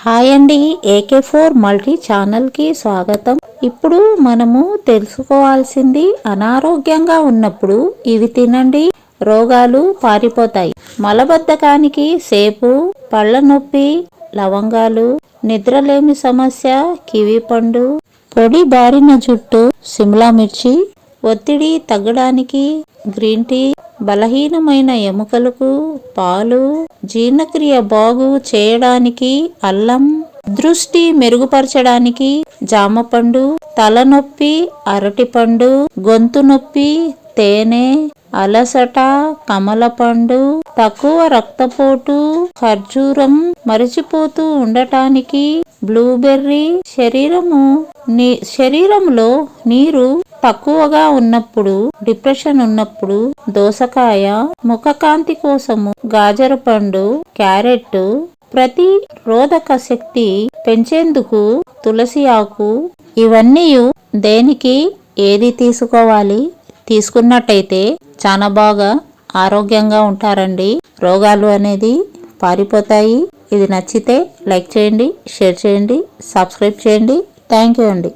Hi అండి AK four multi ఛానల్కి స్వాగతం. ఇప్పుడు మనము తెలుసుకోవాల్సింది అనారోగ్యంగా ఉన్నప్పుడు ఇవి తినండి రోగాలు పారిపోతాయి. మలబద్ధకానికి సేపు పళ్ళ నొప్పి లవంగాలు నిద్రలేమి సమస్య కివి పండు పొడి బారిన జుట్టు సిమ్లా మిర్చి ఒత్తిడి తగ్గడానికి గ్రీన్ టీ బలహీనమైన ఎముకలకు పాలు జీర్ణక్రియ బాగు చేయడానికి అల్లం దృష్టి మెరుగుపరచడానికి జామపండు తలనొప్పి అరటిపండు గొంతు నొప్పి తేనె అలసట కమలపండు తక్కువ రక్తపోటు ఖర్జూరం మరిచిపోతూ ఉండటానికి బ్లూబెర్రీ శరీరము నీ శరీరంలో నీరు తక్కువగా ఉన్నప్పుడు డిప్రెషన్ ఉన్నప్పుడు దోసకాయ ముఖకాంతి కోసము గాజర పండు క్యారెట్ ప్రతి రోధక శక్తి పెంచేందుకు తులసి ఆకు ఇవన్నీ దేనికి ఏది తీసుకోవాలి? తీసుకున్నట్టయితే చాలా బాగా ఆరోగ్యంగా ఉంటారండి. రోగాలు అనేది పారిపోతాయి. ఇది నచ్చితే లైక్ చేయండి షేర్ చేయండి సబ్స్క్రైబ్ చేయండి. థ్యాంక్ యూ అండి.